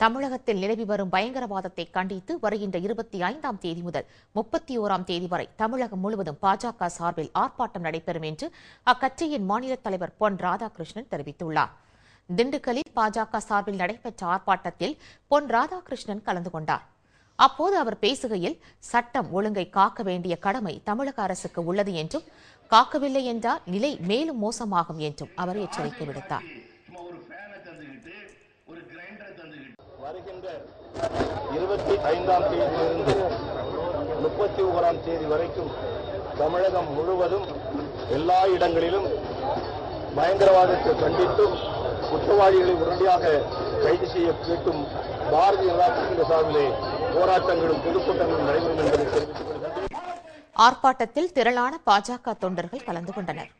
தமிழகத்தில் நிலவி வரும் பயங்கரவாதத்தை கண்டித்து வருகின்ற இருபத்தி ஐந்தாம் தேதி முதல் முப்பத்தி ஓராம் தேதி வரை தமிழகம் முழுவதும் பாஜக சார்பில் ஆர்ப்பாட்டம் நடைபெறும் என்று அக்கட்சியின் மாநில தலைவர் பொன் ராதாகிருஷ்ணன் தெரிவித்துள்ளார். திண்டுக்கல்லில் பாஜக சார்பில் நடைபெற்ற ஆர்ப்பாட்டத்தில் பொன் ராதாகிருஷ்ணன் கலந்து கொண்டார். அப்போது அவர் பேசுகையில் சட்டம் ஒழுங்கை காக்க வேண்டிய கடமை தமிழக அரசுக்கு உள்ளது என்றும் காக்கவில்லை என்றால் நிலை மேலும் மோசமாகும் என்றும் அவர் எச்சரிக்கை விடுத்தார். வருகின்ற இருபத்தி ஐந்தாம் தேதியிலிருந்து முப்பத்தி ஓராம் தேதி வரைக்கும் தமிழகம் முழுவதும் எல்லா இடங்களிலும் பயங்கரவாதத்தை கண்டித்தும் குற்றவாளிகளை உடனடியாக கைது செய்ய கேட்டும் பாரதிய ஜனதா கட்சியின் சார்பிலே போராட்டங்களும் பொதுக்கூட்டங்களும் நடைபெறும் என்பதை தெரிவித்துக் கொள்கின்றேன் ஆர்ப்பாட்டத்தில் திரளான பாஜக தொண்டர்கள் கலந்து கொண்டனர்.